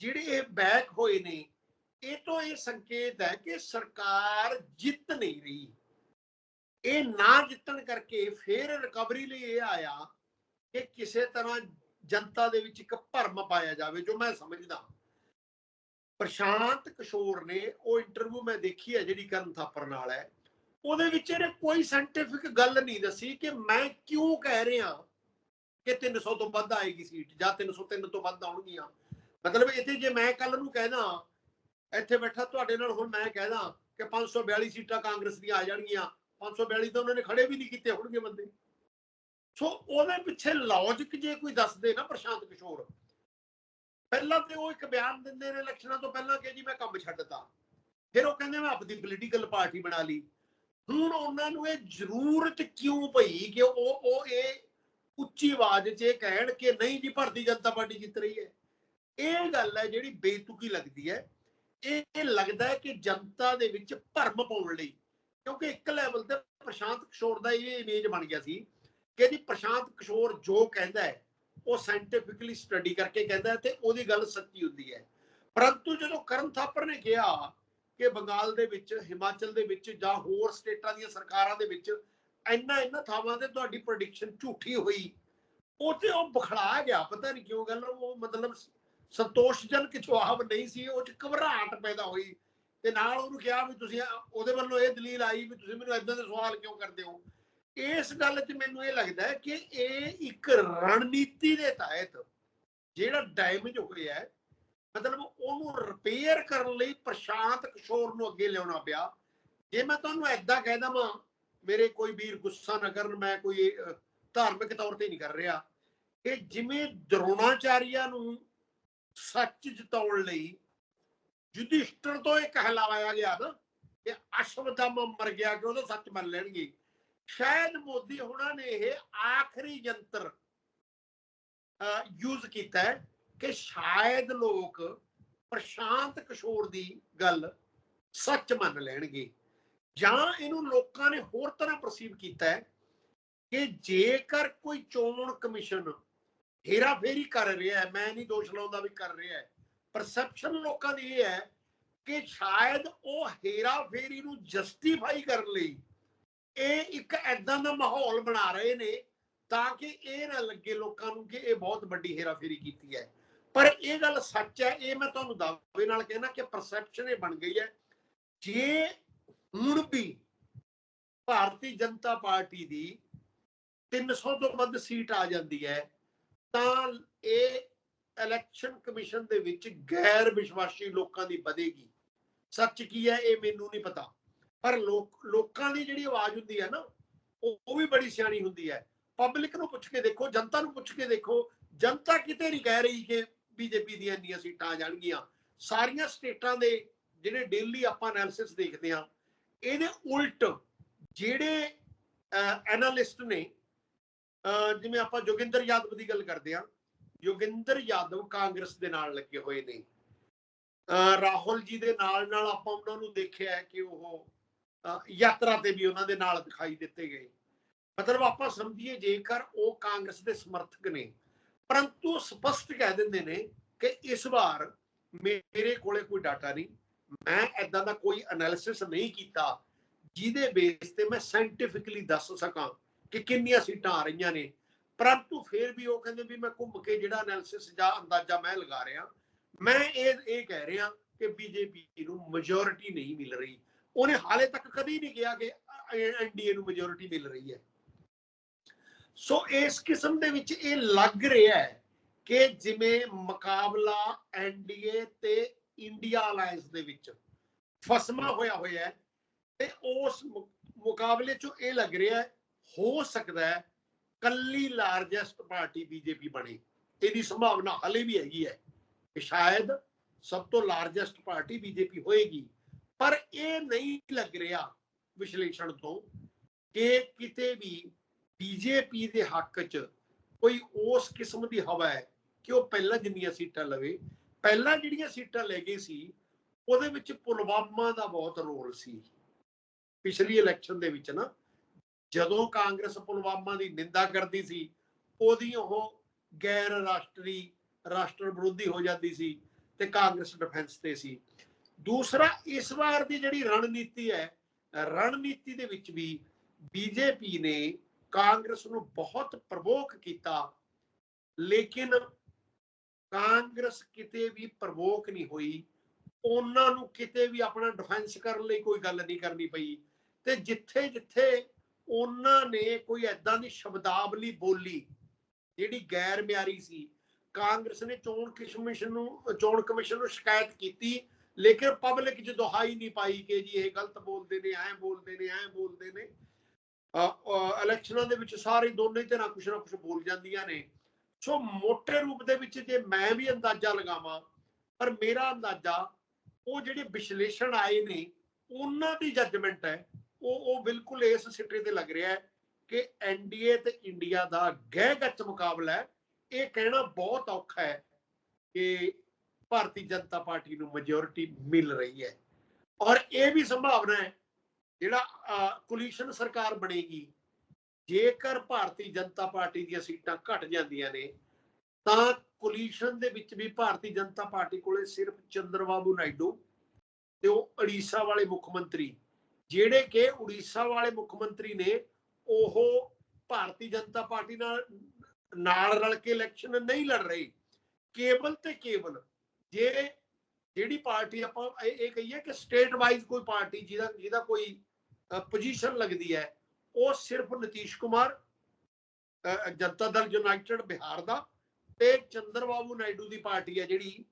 ਜਿਹੜੇ ਇਹ ਬੈਕ ਹੋਏ ਨੇ, ਇਹ ਤੋਂ ਇਹ ਸੰਕੇਤ ਹੈ ਕਿ ਸਰਕਾਰ ਜਿੱਤ ਨਹੀਂ ਰਹੀ। ਇਹ ਨਾ ਜਿੱਤਣ ਕਰਕੇ ਫੇਰ ਰਿਕਵਰੀ ਲਈ ਇਹ ਆਇਆ ਕਿ ਕਿਸੇ ਤਰ੍ਹਾਂ ਜਨਤਾ ਦੇ ਵਿੱਚ ਇੱਕ ਭਰਮ ਪਾਇਆ ਜਾਵੇ, ਜੋ ਮੈਂ ਸਮਝਦਾ ਪ੍ਰਸ਼ਾਂਤ ਕਿਸ਼ੋਰ ਨੇ ਉਹ ਇੰਟਰਵਿਊ ਮੈਂ ਦੇਖੀ ਹੈ ਜਿਹੜੀ ਕਰਨ ਥਾਪਰ ਨਾਲ ਹੈ। ਉਹਦੇ ਵਿੱਚ ਇਹਨੇ ਕੋਈ ਸਾਇੰਟਿਫਿਕ ਗੱਲ ਨਹੀਂ ਦੱਸੀ ਕਿ ਮੈਂ ਕਿਉਂ ਕਹਿ ਰਿਹਾ ਕਿ 300 ਤੋਂ ਵੱਧ ਆਏਗੀ ਸੀਟ ਜਾਂ 303 ਤੋਂ ਵੱਧ ਆਉਣਗੀਆਂ। ਮਤਲਬ ਇੱਥੇ ਜੇ ਮੈਂ ਕੱਲ ਨੂੰ ਕਹਿਦਾ ਇੱਥੇ ਬੈਠਾ ਤੁਹਾਡੇ ਨਾਲ ਹੁਣ ਮੈਂ ਕਹਿਦਾ ਕਿ 542 ਸੀਟਾਂ ਕਾਂਗਰਸ ਦੀਆਂ ਆ ਜਾਣਗੀਆਂ। 542 ਤਾਂ ਉਹਨਾਂ ਨੇ ਖੜੇ ਵੀ ਨਹੀਂ ਕੀਤੇ, ਹੋਣਗੇ ਬੰਦੇ। ਸੋ ਉਹਦੇ ਪਿੱਛੇ ਲੌਜੀਕ ਜੇ ਕੋਈ ਦੱਸਦੇ ਨਾ ਪ੍ਰਸ਼ਾਂਤ ਕਿਸ਼ੋਰ, ਪਹਿਲਾਂ ਤੇ ਉਹ ਇੱਕ ਬਿਆਨ ਦਿੰਦੇ ਨੇ ਇਲੈਕਸ਼ਨਾਂ ਤੋਂ ਪਹਿਲਾਂ ਕਿ ਜੀ ਮੈਂ ਕੰਮ ਛੱਡਤਾ। ਫਿਰ ਉਹ ਕਹਿੰਦੇ ਮੈਂ ਆਪਣੀ ਪੋਲੀਟੀਕਲ ਪਾਰਟੀ ਬਣਾ ਲਈ। ਹੁਣ ਉਹਨਾਂ ਨੂੰ ਇਹ ਜ਼ਰੂਰਤ ਕਿਉਂ ਪਈ ਕਿ ਉਹ ਉਹ ਇਹ ਉੱਚੀ ਆਵਾਜ਼ 'ਚ ਇਹ ਕਹਿਣ ਕਿ ਨਹੀਂ ਜੀ, ਭਾਰਤੀ ਜਨਤਾ ਪਾਰਟੀ ਜਿੱਤ ਰਹੀ ਹੈ। ਇਹ ਗੱਲ ਹੈ ਜਿਹੜੀ ਬੇਤੁਕੀ ਲੱਗਦੀ ਹੈ। ਇਹ ਲੱਗਦਾ ਹੈ ਕਿ ਜਨਤਾ ਦੇ ਵਿੱਚ ਭਰਮ ਪਾਉਣ ਲਈ ਕਿਉਂਕਿ ਇੱਕ ਲੈਵਲ ਤੇ ਪ੍ਰਸ਼ਾਂਤ ਕਿਸ਼ੋਰ ਦਾ ਇਹ ਇਮੇਜ ਬਣ ਗਿਆ ਸੀ ਕਿ ਜੀ ਪ੍ਰਸ਼ਾਂਤ ਕਿਸ਼ੋਰ ਜੋ ਕਹਿੰਦਾ ਹੈ, ਉਹ ਸਾਇੰਟੀਫਿਕਲੀ ਸਟੱਡੀ ਕਰਕੇ ਕਹਿੰਦਾ ਤੇ ਉਹਦੀ ਗੱਲ ਸੱਚੀ ਹੁੰਦੀ ਹੈ। ਪਰੰਤੂ ਜਦੋਂ ਕਰਨ ਥਾਪਰ ਨੇ ਕਿਹਾ ਕਿ ਬੰਗਾਲ ਦੇ ਵਿੱਚ, ਹਿਮਾਚਲ ਦੇ ਵਿੱਚ ਜਾਂ ਹੋਰ ਸਟੇਟਾਂ ਦੀਆਂ ਸਰਕਾਰਾਂ ਦੇ ਵਿੱਚ ਇੰਨਾ ਇੰਨਾ ਥਾਵਾਂ ਤੇ ਤੁਹਾਡੀ ਪ੍ਰੈਡਿਕਸ਼ਨ ਝੂਠੀ ਹੋਈ, ਉਹ ਤੇ ਉਹ ਬਖੜਾ ਗਿਆ, ਪਤਾ ਨਹੀਂ ਕਿਉਂ ਗੱਲ, ਉਹ ਮਤਲਬ ਸੰਤੋਸ਼ਜਨਕ ਜਵਾਬ ਨਹੀਂ ਸੀ, ਉਹ ਚ ਘਬਰਾਹਟ ਪੈਦਾ ਹੋਈ। ਤੇ ਨਾਲ ਉਹਨੂੰ ਕਿਹਾ ਵੀ ਤੁਸੀਂ ਉਹਦੇ ਵੱਲੋਂ ਇਹ ਦਲੀਲ ਆਈ ਵੀ ਤੁਸੀਂ ਮੈਨੂੰ ਇਦਾਂ ਦੇ ਸਵਾਲ ਕਿਉਂ ਕਰਦੇ ਹੋ? ਇਸ ਗੱਲ 'ਚ ਮੈਨੂੰ ਇਹ ਲੱਗਦਾ ਹੈ ਕਿ ਇਹ ਇੱਕ ਰਣਨੀਤੀ ਦੇ ਤਹਿਤ ਜਿਹੜਾ ਡੈਮੇਜ ਹੋਇਆ ਹੈ, ਮਤਲਬ ਉਹਨੂੰ ਰਿਪੇਅਰ ਕਰਨ ਲਈ ਪ੍ਰਸ਼ਾਂਤ ਕਿਸ਼ੋਰ ਨੂੰ ਅੱਗੇ ਲਿਆਉਣਾ ਪਿਆ। ਜੇ ਮੈਂ ਤੁਹਾਨੂੰ ਐਦਾਂ ਕਹਿ ਦਵਾਂ, ਮੇਰੇ ਕੋਈ ਵੀਰ ਗੁੱਸਾ ਨਾ ਕਰਨ, ਮੈਂ ਕੋਈ ਧਾਰਮਿਕ ਤੌਰ ਤੇ ਨਹੀਂ ਕਰ ਰਿਹਾ, ਕਿ ਜਿਵੇਂ ਦਰੋਣਾਚਾਰੀਆ ਨੂੰ ਸੱਚ ਜਿਤਾਉਣ ਲਈ ਯੁਧਿਸ਼ਟਰ ਤੋਂ ਇਹ ਕਹਿਲਾਇਆ ਗਿਆ ਨਾ ਕਿ ਅਸ਼ਵਥਾਮਾ ਮਰ ਗਿਆ ਕਿ ਉਹਦਾ ਸੱਚ ਮੰਨ ਲੈਣਗੇ। ਸ਼ਾਇਦ ਮੋਦੀ ਹੁਣਾਂ ਨੇ ਇਹ ਆਖਰੀ ਯੰਤਰ ਯੂਜ਼ ਕੀਤਾ ਕਿ ਸ਼ਾਇਦ ਲੋਕ ਪ੍ਰਸ਼ਾਂਤ ਕਿਸ਼ੋਰ ਦੀ ਗੱਲ ਸੱਚ ਮੰਨ ਲੈਣਗੇ। ਜਾਂ ਇਹਨੂੰ ਲੋਕਾਂ ਨੇ ਹੋਰ ਤਰ੍ਹਾਂ ਪਰਸੀਵ ਕੀਤਾ ਹੈ ਕਿ ਜੇਕਰ ਕੋਈ ਚੋਣ ਕਮਿਸ਼ਨ ਹੇਰਾਫੇਰੀ ਕਰ ਰਿਹਾ ਹੈ, ਮੈਂ ਨਹੀਂ ਦੋਸ਼ ਲਾਉਂਦਾ ਵੀ ਕਰ ਰਿਹਾ ਹੈ ਪਰਸੈਪਸ਼ਨ ਲੋਕਾਂ ਦੀ ਇਹ ਹੈ ਕਿ ਸ਼ਾਇਦ ਉਹ ਹੇਰਾਫੇਰੀ ਨੂੰ ਜਸਟੀਫਾਈ ਕਰਨ ਲਈ ਇਹ ਇੱਕ ਐਦਾਂ ਦਾ ਮਾਹੌਲ ਬਣਾ ਰਹੇ ਨੇ ਤਾਂ ਕਿ ਇਹ ਨਾ ਲੱਗੇ ਲੋਕਾਂ ਨੂੰ ਕਿ ਇਹ ਬਹੁਤ ਵੱਡੀ ਹੇਰਾਫੇਰੀ ਕੀਤੀ ਹੈ। ਪਰ ਇਹ ਗੱਲ ਸੱਚ ਹੈ, ਇਹ ਮੈਂ ਤੁਹਾਨੂੰ ਦਾਅਵੇ ਨਾਲ ਕਹਿਣਾ ਕਿ ਪਰਸੈਪਸ਼ਨ ਇਹ ਬਣ ਗਈ ਹੈ। ਜੇ ਹੁਣ ਵੀ ਭਾਰਤੀ ਜਨਤਾ ਪਾਰਟੀ ਦੀ 300 ਤੋਂ ਵੱਧ ਸੀਟ ਆ ਜਾਂਦੀ ਹੈ, ਤਾਂ ਇਹ ਇਲੈਕਸ਼ਨ ਕਮਿਸ਼ਨ ਦੇ ਵਿੱਚ ਗੈਰ ਵਿਸ਼ਵਾਸੀ ਲੋਕਾਂ ਦੀ ਵਧੇਗੀ। ਸੱਚ ਕੀ ਹੈ, ਇਹ ਮੈਨੂੰ ਨਹੀਂ ਪਤਾ। ਪਰ ਲੋਕ, ਲੋਕਾਂ ਦੀ ਜਿਹੜੀ ਆਵਾਜ਼ ਹੁੰਦੀ ਹੈ ਨਾ, ਉਹ ਵੀ ਬੜੀ ਸਿਆਣੀ ਹੁੰਦੀ ਹੈ। ਪਬਲਿਕ ਨੂੰ ਪੁੱਛ ਕੇ ਦੇਖੋ, ਜਨਤਾ ਨੂੰ ਪੁੱਛ ਕੇ ਦੇਖੋ। ਜਨਤਾ ਕਿਤੇ ਨਹੀਂ ਕਹਿ ਰਹੀ ਕਿ ਬੀਜੇਪੀ ਦੀਆਂ ਇੰਨੀਆਂ ਸੀਟਾਂ ਆ ਜਾਣਗੀਆਂ। ਸਾਰੀਆਂ ਸਟੇਟਾਂ ਦੇ ਜਿਹੜੇ ਡੇਲੀ ਆਪਾਂ ਐਨਾਲਿਸਿਸ ਦੇਖਦੇ ਆ ਇਹਦੇ ਉਲਟ ਜਿਹੜੇ ਐਨਾਲਿਸਟ ਨੇ ਜਿਵੇਂ ਆਪਾਂ ਜੋਗਿੰਦਰ ਯਾਦਵ ਦੀ ਗੱਲ ਕਰਦੇ ਆ ਯੋਗਿੰਦਰ ਯਾਦਵ ਕਾਂਗਰਸ ਦੇ ਨਾਲ ਲੱਗੇ ਹੋਏ ਨੇ। ਅਹ ਰਾਹੁਲ ਜੀ ਦੇ ਨਾਲ ਨਾਲ ਆਪਾਂ ਉਹਨਾਂ ਨੂੰ ਦੇਖਿਆ ਹੈ ਕਿ ਉਹ ਯਾਤਰਾ ਤੇ ਵੀ ਉਹਨਾਂ ਦੇ ਨਾਲ ਦਿਖਾਈ ਦਿੱਤੇ ਗਏ। ਮਤਲਬ ਆਪਾਂ ਸਮਝੀਏ, ਜੇਕਰ ਉਹ ਕਾਂਗਰਸ ਦੇ ਸਮਰਥਕ ਨੇ, ਪਰੰਤੂ ਸਪਸ਼ਟ ਕਹਿ ਦਿੰਦੇ ਨੇ ਕਿ ਇਸ ਵਾਰ ਮੇਰੇ ਕੋਲੇ ਕੋਈ ਡਾਟਾ ਨਹੀਂ, ਮੈਂ ਐਦਾਂ ਦਾ ਕੋਈ ਐਨਾਲਿਸਿਸ ਨਹੀਂ ਕੀਤਾ, ਜਿਹਦੇ ਬੇਸ ਤੇ ਮੈਂ ਸਾਇੰਟੀਫਿਕਲੀ ਦੱਸ ਸਕਾਂ ਕਿ ਕਿੰਨੀਆਂ ਸੀਟਾਂ ਆ ਰਹੀਆਂ ਨੇ। ਪਰੰਤੂ ਫਿਰ ਵੀ ਉਹ ਕਹਿੰਦੇ ਵੀ ਮੈਂ ਘੁੰਮ ਕੇ ਜਿਹੜਾ ਐਨਾਲਿਸਿਸ ਜਾਂ ਅੰਦਾਜ਼ਾ ਮੈਂ ਲਗਾ ਰਿਹਾ, ਮੈਂ ਇਹ ਇਹ ਕਹਿ ਰਿਹਾ ਕਿ ਬੀਜੇਪੀ ਨੂੰ ਮੈਜੋਰਿਟੀ ਨਹੀਂ ਮਿਲ ਰਹੀ। ਉਹਨੇ ਹਾਲੇ ਤੱਕ ਕਦੀ ਨਹੀਂ ਕਿਹਾ ਕਿ ਐਨਡੀਏ ਨੂੰ ਮੈਜੋਰਿਟੀ ਮਿਲ ਰਹੀ ਹੈ। ਸੋ ਇਸ ਕਿਸਮ ਦੇ ਵਿੱਚ ਇਹ ਲੱਗ ਰਿਹਾ ਹੈ ਕਿ ਜਿਵੇਂ ਮੁਕਾਬਲਾ ਐਨਡੀਏ ਤੇ ਇੰਡੀਆ ਅਲਾਈਅੰਸ ਦੇ ਵਿੱਚ ਫਸਮਾ ਹੋਇਆ ਹੋਇਆ ਹੈ ਤੇ ਉਸ ਮੁਕਾਬਲੇ ਚੋਂ ਇਹ ਲੱਗ ਰਿਹਾ ਹੋ ਸਕਦਾ ਹੈ ਕੱਲੀ ਲਾਰਜੈਸਟ ਪਾਰਟੀ ਬੀਜੇਪੀ ਬਣੇ। ਇਹਦੀ ਸੰਭਾਵਨਾ ਹਲੇ ਵੀ ਹੈਗੀ ਹੈ ਕਿ ਸ਼ਾਇਦ ਸਭ ਤੋਂ ਲਾਰਜੈਸਟ ਪਾਰਟੀ ਬੀਜੇਪੀ ਹੋਏਗੀ। ਪਰ ਇਹ ਨਹੀਂ ਲੱਗ ਰਿਹਾ ਵਿਸ਼ਲੇਸ਼ਣ ਤੋਂ ਕਿ ਕਿਤੇ ਵੀ ਬੀਜੇਪੀ ਦੇ ਹੱਕ 'ਚ ਕੋਈ ਉਸ ਕਿਸਮ ਦੀ ਹਵਾ ਹੈ ਕਿ ਉਹ ਪਹਿਲਾਂ ਜਿੰਨੀਆਂ ਸੀਟਾਂ ਲਵੇ। ਪਹਿਲਾਂ ਜਿਹੜੀਆਂ ਸੀਟਾਂ ਲੈ ਗਏ ਸੀ, ਉਹਦੇ ਵਿੱਚ ਪੁਲਵਾਮਾ ਦਾ ਬਹੁਤ ਰੋਲ ਸੀ। ਪਿਛਲੀ ਇਲੈਕਸ਼ਨ ਦੇ ਵਿੱਚ ਨਾ। ਜਦੋਂ ਕਾਂਗਰਸ ਪੁਲਵਾਮਾ ਦੀ ਨਿੰਦਾ ਕਰਦੀ ਸੀ, ਉਹਦੀ ਉਹ ਗੈਰ ਰਾਸ਼ਟਰੀ, ਰਾਸ਼ਟਰ ਵਿਰੋਧੀ ਹੋ ਜਾਂਦੀ ਸੀ ਤੇ ਕਾਂਗਰਸ ਡਿਫੈਂਸ ਤੇ ਸੀ। ਦੂਸਰਾ, ਇਸ ਵਾਰ ਦੀ ਜਿਹੜੀ ਰਣਨੀਤੀ ਹੈ, ਰਣਨੀਤੀ ਦੇ ਵਿੱਚ ਵੀ ਬੀਜੇਪੀ ਨੇ ਕਾਂਗਰਸ ਨੂੰ ਬਹੁਤ ਪ੍ਰਵੋਕ ਕੀਤਾ, ਲੇਕਿਨ ਕਾਂਗਰਸ ਕਿਤੇ ਵੀ ਪ੍ਰਵੋਕ ਨਹੀਂ ਹੋਈ। ਉਹਨਾਂ ਨੂੰ ਕਿਤੇ ਵੀ ਆਪਣਾ ਡਿਫੈਂਸ ਕਰਨ ਲਈ ਕੋਈ ਗੱਲ ਨਹੀਂ ਕਰਨੀ ਪਈ। ਤੇ ਜਿੱਥੇ ਜਿੱਥੇ ਉਹਨਾਂ ਨੇ ਕੋਈ ਐਦਾਂ ਦੀ ਸ਼ਬਦਾਵਲੀ ਬੋਲੀ ਜਿਹੜੀ ਗੈਰ ਮਿਆਰੀ ਸੀ। ਕਾਂਗਰਸ ਨੇ ਚੋਣ ਕਮਿਸ਼ਨ ਨੂੰ, ਚੋਣ ਕਮਿਸ਼ਨ ਨੂੰ ਸ਼ਿਕਾਇਤ ਕੀਤੀ, ਲੇਕਿਨ ਪਬਲਿਕ ਚ ਦੁਹਾਈ ਨਹੀਂ ਪਾਈ ਕਿ ਜੀ ਇਹ ਗਲਤ ਬੋਲਦੇ ਨੇ, ਐਂ ਬੋਲਦੇ ਨੇ, ਐਂ ਬੋਲਦੇ ਨੇ ਇਲੈਕਸ਼ਨਾਂ ਦੇ ਵਿੱਚ ਸਾਰੇ ਦੋਨੇ ਧਿਰਾਂ ਕੁਛ ਨਾ ਕੁਛ ਬੋਲ ਜਾਂਦੀਆਂ ਨੇ। ਸੋ ਮੋਟੇ ਰੂਪ ਦੇ ਵਿੱਚ ਜੇ ਮੈਂ ਵੀ ਅੰਦਾਜ਼ਾ ਲਗਾਵਾਂ, ਪਰ ਮੇਰਾ ਅੰਦਾਜ਼ਾ ਉਹ ਜਿਹੜੇ ਵਿਸ਼ਲੇਸ਼ਣ ਆਏ ਨੇ, ਉਹਨਾਂ ਦੀ ਜੱਜਮੈਂਟ ਹੈ। ਉਹ ਉਹ ਬਿਲਕੁਲ ਇਸ ਸਿੱਟੇ ਤੇ ਲੱਗ ਰਿਹਾ ਹੈ ਕਿ ਐਨਡੀਏ ਤੇ ਇੰਡੀਆ ਦਾ ਗਹਿ ਗੱਚ ਮੁਕਾਬਲਾ ਹੈ। ਇਹ ਕਹਿਣਾ ਬਹੁਤ ਔਖਾ ਹੈ ਕਿ ਭਾਰਤੀ ਜਨਤਾ ਪਾਰਟੀ ਨੂੰ ਮੈਜੋਰਿਟੀ ਮਿਲ ਰਹੀ ਹੈ। ਔਰ ਇਹ ਵੀ ਸੰਭਾਵਨਾ ਹੈ, ਜਿਹੜਾ ਕੋਲੀਸ਼ਨ ਸਰਕਾਰ ਬਣੇਗੀ, ਜੇਕਰ ਭਾਰਤੀ ਜਨਤਾ ਪਾਰਟੀ ਦੀਆਂ ਸੀਟਾਂ ਘਟ ਜਾਂਦੀਆਂ ਨੇ, ਤਾਂ ਕੋਲੀਸ਼ਨ ਦੇ ਵਿੱਚ ਵੀ ਭਾਰਤੀ ਜਨਤਾ ਪਾਰਟੀ ਕੋਲੇ ਸਿਰਫ ਚੰਦਰਬਾਬੂ ਨਾਇਡੂ ਤੇ ਉਹ ਉੜੀਸਾ ਵਾਲੇ ਮੁੱਖ ਮੰਤਰੀ ਜਿਹੜੇ ਕਿ ਉੜੀਸਾ ਵਾਲੇ ਮੁੱਖ ਮੰਤਰੀ ਨੇ, ਉਹ ਭਾਰਤੀ ਜਨਤਾ ਪਾਰਟੀ ਨਾਲ ਨਾਲ ਰਲ ਕੇ ਇਲੈਕਸ਼ਨ ਨਹੀਂ ਲੜ ਰਹੇ। ਕੇਵਲ ਤੇ ਕੇਵਲ ਜੇ ਜਿਹੜੀ ਪਾਰਟੀ ਆਪਾਂ ਇਹ ਕਹੀਏ ਕਿ ਸਟੇਟ ਵਾਈਜ਼ ਕੋਈ ਪਾਰਟੀ ਜਿਹਦਾ ਜਿਹਦਾ ਕੋਈ ਪੋਜੀਸ਼ਨ ਲੱਗਦੀ ਹੈ, ਉਹ ਸਿਰਫ ਨਤੀਸ਼ ਕੁਮਾਰ ਜਨਤਾ ਦਲ ਯੂਨਾਈਟਿਡ ਬਿਹਾਰ ਦਾ ਤੇ ਚੰਦਰਬਾਬੂ ਨਾਇਡੂ ਦੀ ਪਾਰਟੀ ਹੈ ਜਿਹੜੀ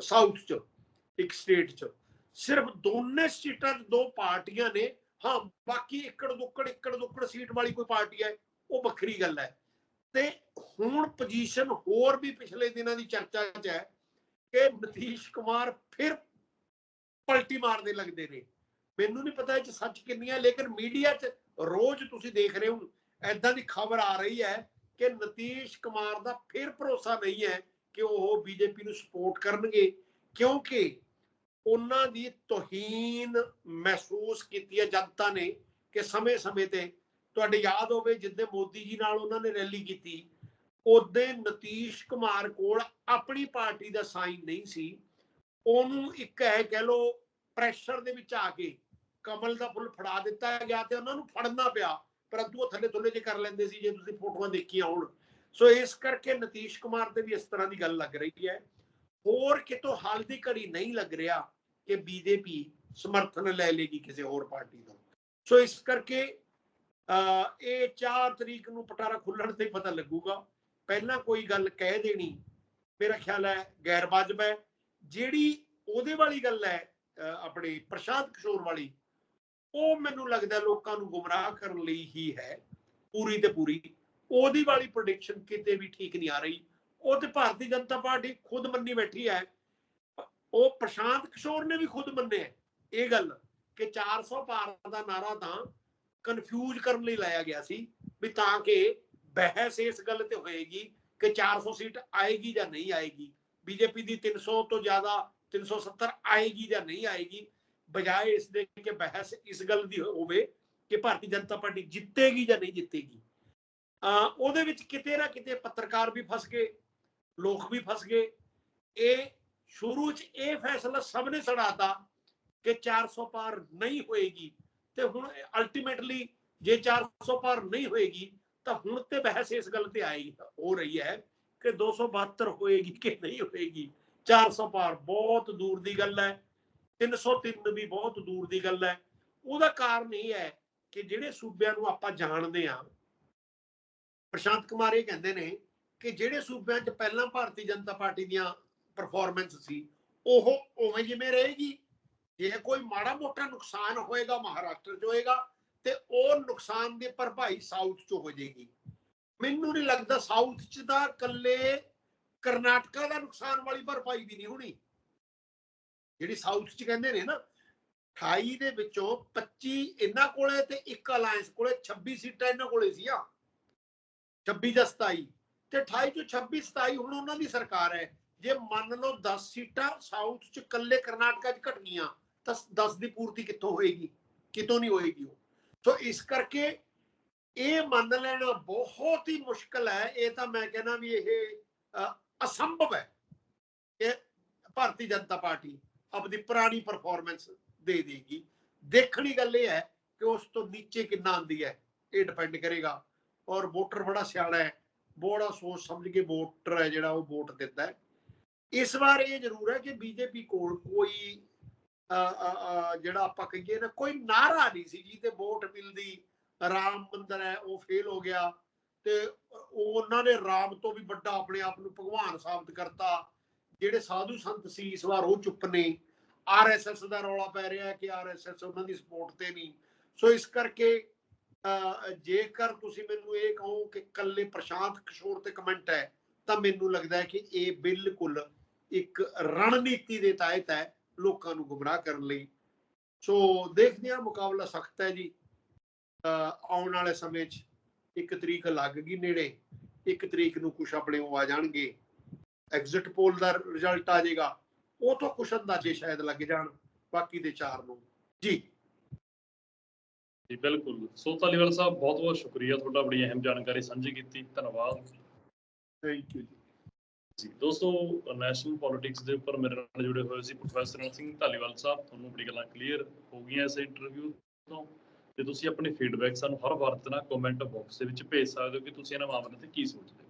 ਸਾਊਥ ਚ, ਇੱਕ ਸਟੇਟ ਚ। ਸਿਰਫ ਦੋਨੇ ਸਟੇਟਾਂ 'ਚ ਦੋ ਪਾਰਟੀਆਂ ਨੇ। ਹਾਂ, ਬਾਕੀ ਇੱਕੜ ਦੁੱਕੜ ਇੱਕੜ ਦੁੱਕੜ ਸੀਟ ਵਾਲੀ ਕੋਈ ਪਾਰਟੀ ਹੈ, ਉਹ ਵੱਖਰੀ ਗੱਲ ਹੈ। ਤੇ ਹੁਣ ਪੋਜੀਸ਼ਨ ਹੋਰ ਵੀ ਪਿਛਲੇ ਦਿਨਾਂ ਦੀ ਚਰਚਾ 'ਚ ਹੈ ਕਿ ਨਤੀਸ਼ ਕੁਮਾਰ ਫਿਰ ਪਲਟੀ ਮਾਰਦੇ ਲੱਗਦੇ ਨੇ। ਮੈਨੂੰ ਨਹੀਂ ਪਤਾ ਇਹ 'ਚ ਸੱਚ ਕਿੰਨੀ ਹੈ ਲੇਕਿਨ ਮੀਡੀਆ 'ਚ ਰੋਜ਼ ਤੁਸੀਂ ਦੇਖ ਰਹੇ ਹੋ ਐਦਾਂ ਦੀ ਖਬਰ ਆ ਰਹੀ ਹੈ ਕਿ ਨਤੀਸ਼ ਕੁਮਾਰ ਦਾ ਫਿਰ ਭਰੋਸਾ ਨਹੀਂ ਹੈ ਕਿ ਉਹ ਬੀਜੇਪੀ ਨੂੰ ਸਪੋਰਟ ਕਰਨਗੇ, ਕਿਉਂਕਿ ਉਹਨਾਂ ਦੀ ਤੋਹੀਨ ਮਹਿਸੂਸ ਕੀਤੀ ਹੈ ਜਨਤਾ ਨੇ ਕਿ ਸਮੇਂ-ਸਮੇਂ ਤੇ ਤੁਹਾਡੇ ਯਾਦ ਹੋਵੇ ਜਿੱਦੇ ਮੋਦੀ ਜੀ ਨਾਲ ਉਹਨਾਂ ਨੇ ਰੈਲੀ ਕੀਤੀ, ਉਹਦੇ ਨਤੀਸ਼ ਕੁਮਾਰ ਕੋਲ ਆਪਣੀ ਪਾਰਟੀ ਦਾ ਸਾਈਨ ਨਹੀਂ ਸੀ। ਉਹਨੂੰ ਇੱਕ ਹੈ ਕਹਿ ਲੋ ਪ੍ਰੈਸ਼ਰ ਦੇ ਵਿੱਚ ਆ ਕੇ ਕਮਲ ਦਾ ਫੁੱਲ ਫੜਾ ਦਿੱਤਾ ਗਿਆ ਤੇ ਉਹਨਾਂ ਨੂੰ ਫੜਨਾ ਪਿਆ, ਪਰੰਤੂ ਉਹ ਥੱਲੇ ਥੱਲੇ ਜੇ ਕਰ ਲੈਂਦੇ ਸੀ, ਜੇ ਤੁਸੀਂ ਫੋਟੋਆਂ ਦੇਖੀਆਂ ਹੋਣ। ਸੋ ਇਸ ਕਰਕੇ ਨਤੀਸ਼ ਕੁਮਾਰ ਤੇ ਵੀ ਇਸ ਤਰ੍ਹਾਂ ਦੀ ਗੱਲ ਲੱਗ ਰਹੀ ਹੈ। ਹੋਰ ਕਿਤੋਂ ਹਾਲ ਦੀ ਘੜੀ ਨਹੀਂ ਲੱਗ ਰਿਹਾ ਕਿ ਬੀਜੇਪੀ ਸਮਰਥਨ ਲੈ ਲੇਗੀ ਕਿਸੇ ਹੋਰ ਪਾਰਟੀ ਤੋਂ। ਸੋ ਇਸ ਕਰਕੇ ਇਹ 4 ਤਰੀਕ ਨੂੰ ਪਟਾਰਾ ਖੁੱਲਣ ਤੇ ਪਤਾ ਲੱਗੂਗਾ। ਪਹਿਲਾਂ ਕੋਈ ਗੱਲ ਕਹਿ ਦੇਣੀ, ਮੇਰਾ ਖਿਆਲ ਹੈ ਗੈਰ ਵਾਜਬ ਹੈ। ਜਿਹੜੀ ਉਹਦੇ ਵਾਲੀ ਗੱਲ ਹੈ ਆਪਣੇ ਪ੍ਰਸ਼ਾਂਤ ਕਿਸ਼ੋਰ ਵਾਲੀ, ਉਹ ਮੈਨੂੰ ਲੱਗਦਾ ਲੋਕਾਂ ਨੂੰ ਗੁੰਮਰਾਹ ਕਰਨ ਲਈ ਹੀ ਹੈ, ਪੂਰੀ ਤੇ ਪੂਰੀ। ਉਹਦੀ ਵਾਲੀ ਪ੍ਰੈਡਿਕਸ਼ਨ ਕਿਤੇ ਵੀ ਠੀਕ ਨਹੀਂ ਆ ਰਹੀ। ਉਹ ਤੇ ਭਾਰਤੀ ਜਨਤਾ ਪਾਰਟੀ ਖੁਦ ਮੰਨੀ ਬੈਠੀ ਹੈ। ਉਹ ਪ੍ਰਸ਼ਾਂਤ ਕਿਸ਼ੋਰ ਨੇ ਵੀ ਖੁਦ ਮੰਨਿਆ ਇਹ ਗੱਲ ਕਿ 400 ਪਾਰ ਦਾ ਨਾਰਾ ਤਾਂ ਕਨਫਿਊਜ਼ ਕਰਨ ਲਈ ਲਾਇਆ ਗਿਆ ਸੀ ਵੀ ਤਾਂ ਕਿ ਬਹਿਸ ਇਸ ਗੱਲ ਤੇ ਹੋਏਗੀ ਕਿ 400 ਸੀਟ ਆਏਗੀ ਜਾਂ ਨਹੀਂ ਆਏਗੀ। ਬੀਜੇਪੀ ਦੀ 300 ਤੋਂ ਜ਼ਿਆਦਾ 370 ਆਏਗੀ ਜਾਂ ਨਹੀਂ ਆਏਗੀ, ਬਜਾਏ ਇਸ ਦੇ ਕਿ ਬਹਿਸ ਇਸ ਗੱਲ ਦੀ ਹੋਵੇ ਕਿ ਭਾਰਤੀ ਜਨਤਾ ਪਾਰਟੀ ਜਿੱਤੇਗੀ ਜਾਂ ਨਹੀਂ ਜਿੱਤੇਗੀ। ਆ ਉਹਦੇ ਵਿੱਚ ਕਿਤੇ ਨਾ ਕਿਤੇ ਪੱਤਰਕਾਰ ਵੀ ਫਸ ਗਏ ਲੋਕ ਵੀ ਫਸ ਗਏ। ਇਹ ਸ਼ੁਰੂ 'ਚ ਇਹ ਫੈਸਲਾ ਸਭ ਨੇ ਸੜਾਤਾ ਕਿ 400 ਪਾਰ ਨਹੀਂ ਹੋਏਗੀ। ਤੇ ਹੁਣ ਅਲਟੀਮੇਟਲੀ ਜੇ 400 ਪਾਰ ਨਹੀਂ ਹੋਏਗੀ, ਤਾਂ ਹੁਣ ਤੇ ਬਹਿਸ ਇਸ ਗੱਲ ਤੇ ਆਈ ਹੋ ਰਹੀ ਹੈ ਕਿ 272 ਹੋਏਗੀ ਕਿ ਨਹੀਂ ਹੋਏਗੀ। 400 ਪਾਰ ਬਹੁਤ ਦੂਰ ਦੀ ਗੱਲ ਹੈ। 303 ਵੀ ਬਹੁਤ ਦੂਰ ਦੀ ਗੱਲ ਹੈ। ਉਹਦਾ ਕਾਰਨ ਇਹ ਹੈ ਕਿ ਜਿਹੜੇ ਸੂਬਿਆਂ ਨੂੰ ਆਪਾਂ ਜਾਣਦੇ ਆ ਪ੍ਰਸ਼ਾਂਤ ਕੁਮਾਰ ਇਹ ਕਹਿੰਦੇ ਨੇ ਕਿ ਜਿਹੜੇ ਸੂਬਿਆਂ 'ਚ ਪਹਿਲਾਂ ਭਾਰਤੀ ਜਨਤਾ ਪਾਰਟੀ ਦੀਆਂ ਪਰਫਾਰਮੈਂਸ ਸੀ, ਉਹ ਉਵੇਂ ਜਿਵੇਂ ਰਹੇਗੀ। ਜੇ ਕੋਈ ਮਾੜਾ ਮੋਟਾ ਨੁਕਸਾਨ ਹੋਏਗਾ, ਮਹਾਰਾਸ਼ਟਰ 'ਚ ਹੋਏਗਾ, ਤੇ ਉਹ ਨੁਕਸਾਨ ਦੀ ਭਰਪਾਈ ਸਾਊਥ ਚ ਹੋ ਜਾਏਗੀ। ਮੈਨੂੰ ਨਹੀਂ ਲੱਗਦਾ ਸਾਊਥ ਚ ਦਾ ਕੱਲੇ ਕਰਨਾਟਕਾ ਦਾ ਨੁਕਸਾਨ ਵਾਲੀ ਭਰਪਾਈ ਵੀ ਨਹੀਂ ਹੋਣੀ। ਜਿਹੜੀ ਸਾਊਥ ਚ ਕਹਿੰਦੇ ਨੇ ਨਾ 28 ਦੇ ਵਿੱਚੋਂ 25 ਇਹਨਾਂ ਕੋਲੇ ਤੇ ਇੱਕ ਅਲਾਈਅੰਸ ਕੋਲੇ 26 ਸੀਟਾਂ ਇਹਨਾਂ ਕੋਲੇ ਸੀ ਆ 26 ਜਾਂ 27 ਤੇ 28 ਚੋਂ 26 27 ਹੁਣ ਉਹਨਾਂ ਦੀ ਸਰਕਾਰ ਹੈ। ਜੇ ਮੰਨ ਲਓ 10 ਸੀਟਾਂ ਸਾਊਥ ਚ ਇਕੱਲੇ ਕਰਨਾਟਕਾ ਚ ਘਟ ਗਈਆਂ ਤਾਂ 10 ਦੀ ਪੂਰਤੀ ਕਿੱਥੋਂ ਹੋਏਗੀ? ਕਿਤੋਂ ਨਹੀਂ ਹੋਏਗੀ ਉਹ। ਸੋ ਇਸ ਕਰਕੇ ਇਹ ਮੰਨ ਲੈਣਾ ਬਹੁਤ ਹੀ ਮੁਸ਼ਕਲ ਹੈ। ਇਹ ਤਾਂ ਮੈਂ ਕਹਿੰਦਾ ਵੀ ਇਹ ਅਸੰਭਵ ਹੈ। ਇਹ ਭਾਰਤੀ ਜਨਤਾ ਪਾਰਟੀ ਆਪਣੀ ਪੁਰਾਣੀ ਪਰਫਾਰਮੈਂਸ ਦੇ ਦੇਗੀ। ਦੇਖਣੀ ਗੱਲ ਇਹ ਹੈ ਕਿ ਉਸ ਤੋਂ ਨੀਚੇ ਕਿੰਨਾ ਆਂਦੀ ਹੈ, ਇਹ ਡਿਪੈਂਡ ਕਰੇਗਾ। ਔਰ ਵੋਟਰ ਬੜਾ ਸਿਆਣਾ ਹੈ। ਬੜਾ ਸੋਚ ਸਮਝ ਕੇ ਵੋਟਰ ਹੈ ਜਿਹੜਾ ਉਹ ਵੋਟ ਦਿੰਦਾ ਹੈ। ਇਸ ਵਾਰ ਇਹ ਜ਼ਰੂਰ ਹੈ ਕਿ ਬੀਜੇਪੀ ਕੋਲ ਕੋਈ ਜਿਹੜਾ ਆਪਾਂ ਕਹੀਏ ਨਾ, ਕੋਈ ਨਾਰਾ ਨਹੀਂ ਸੀ ਜੀ ਤੇ ਵੋਟ ਮਿਲਦੀ, ਰਾਮ ਮੰਦਰ ਹੈ, ਉਹ ਫੇਲ ਹੋ ਗਿਆ ਤੇ ਉਹਨਾਂ ਨੇ ਰਾਮ ਤੋਂ ਵੀ ਵੱਡਾ ਆਪਣੇ ਆਪ ਨੂੰ ਭਗਵਾਨ ਸਾਬਤ ਕਰਤਾ, ਜਿਹੜੇ ਸਾਧੂ ਸੰਤ ਸੀ ਇਸ ਵਾਰ ਉਹ ਚੁੱਪ ਨੇ। ਆਰਐਸਐਸ ਦਾ ਰੌਲਾ ਪੈ ਰਿਹਾ ਹੈ ਕਿ ਆਰਐਸਐਸ ਉਹਨਾਂ ਦੀ ਸਪੋਰਟ ਤੇ ਨਹੀਂ। ਸੋ ਇਸ ਕਰਕੇ ਜੇਕਰ ਤੁਸੀਂ ਮੈਨੂੰ ਇਹ ਕਹੋ ਕਿ ਕੱਲੇ ਪ੍ਰਸ਼ਾਂਤ ਕਿਸ਼ੋਰ ਤੇ ਕਮੈਂਟ ਹੈ ਤਾਂ ਮੈਨੂੰ ਲੱਗਦਾ ਹੈ ਕਿ ਇਹ ਬਿਲਕੁਲ ਇੱਕ ਰਣਨੀਤੀ ਦੇ ਤਹਿਤ ਹੈ ਲੋਕਾਂ ਨੂੰ ਗੁੰਮਰਾਹ ਕਰਨ ਲਈ। ਸੋ ਦੇਖਦੇ ਹਾਂ ਮੁਕਾਬਲਾ ਸਖਤ ਹੈ ਜੀ। ਅ, ਆਉਣ ਵਾਲੇ ਸਮੇਂ 'ਚ ਇੱਕ ਤਰੀਕ ਲੱਗ ਗਈ ਨੇੜੇ। ਇੱਕ ਤਰੀਕ ਨੂੰ ਕੁਝ ਆਪਣੇ ਉਹ ਆ ਜਾਣਗੇ। ਐਗਜ਼ਿਟ ਪੋਲ ਦਾ ਰਿਜ਼ਲਟ ਆ ਜਾਏਗਾ। ਉਹ ਤੋਂ ਕੁਝ ਅੰਦਾਜ਼ੇ ਸ਼ਾਇਦ ਲੱਗ ਜਾਣ ਬਾਕੀ ਦੇ ਚਾਰ ਨੂੰ। ਜੀ। ਜੀ ਬਿਲਕੁਲ। ਸੋ ਧਾਲੀਵਾਲ ਸਾਹਿਬ ਬਹੁਤ ਬਹੁਤ ਸ਼ੁਕਰੀਆ ਤੁਹਾਡਾ ਬੜੀ ਅਹਿਮ ਜਾਣਕਾਰੀ ਸਾਂਝੀ ਕੀਤੀ। ਧੰਨਵਾਦ। ਥੈਂਕ ਯੂ ਜੀ। ਜੀ ਦੋਸਤੋ ਨੈਸ਼ਨਲ ਪੋਲਿਟਿਕਸ ਦੇ ਉੱਪਰ ਮੇਰੇ ਨਾਲ ਜੁੜੇ ਹੋਏ ਸੀ ਪ੍ਰੋਫੈਸਰ ਸਿੰਘ ਧਾਲੀਵਾਲ ਸਾਹਿਬ। ਤੁਹਾਨੂੰ ਬੜੀ ਗੱਲਾਂ ਕਲੀਅਰ ਹੋ ਗਈਆਂ ਇਸ ਇੰਟਰਵਿਊ ਤੋਂ। ਤੇ ਤੁਸੀਂ ਆਪਣੀ ਫੀਡਬੈਕ ਸਾਨੂੰ ਹਰ ਵਾਰ ਤੇ ਨਾ ਕਮੈਂਟ ਬਾਕਸ ਦੇ ਵਿੱਚ ਭੇਜ ਸਕਦੇ ਹੋ ਕਿ ਤੁਸੀਂ ਇਹਨਾਂ ਮਾਮਲਿਆਂ ਤੇ ਕੀ ਸੋਚਦੇ ਹੋ।